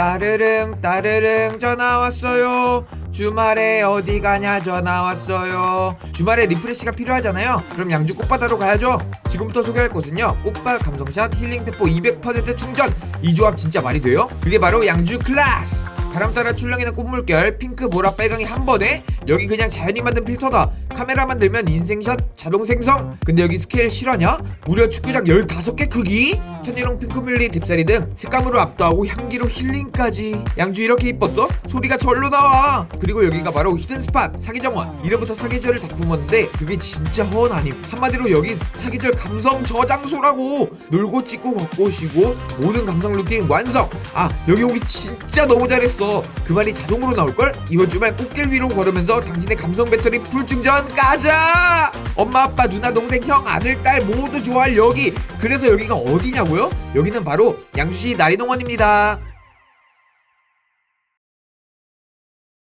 따르릉 따르릉 전화 왔어요. 주말에 어디 가냐 전화 왔어요. 주말에 리프레시가 필요하잖아요. 그럼 양주 꽃바다로 가야죠. 지금부터 소개할 곳은요. 꽃밭 감성샷 힐링 페포 200% 충전. 이 조합 진짜 말이 돼요? 그게 바로 양주 클라스. 바람 따라 출렁이는 꽃물결 핑크 보라 빨강이 한 번에. 여기 그냥 자연이 만든 필터다. 카메라 만 들면 인생샷 자동 생성. 근데 여기 스케일 실화냐? 무려 축구장 15개 크기 천일홍 핑크뮬리 딥사리 등 색감으로 압도하고 향기로 힐링까지. 양주 이렇게 이뻤어? 소리가 절로 나와. 그리고 여기가 바로 히든스팟 사계정원. 이름부터 사계절을 다 품었는데 그게 진짜 허언 아님. 한마디로 여긴 사계절 감성 저장소라고. 놀고 찍고 걷고 쉬고 모든 감성 루틴 완성. 아 여기 오기 진짜 너무 잘했어. 그 말이 자동으로 나올걸? 이번 주말 꽃길 위로 걸으면서 당신의 감성 배터리 풀 충전 가자 엄마 아빠 누나 동생 형 아들 딸 모두 좋아할 여기 그래서 여기가 어디냐고요? 여기는 바로 양주시 나리농원입니다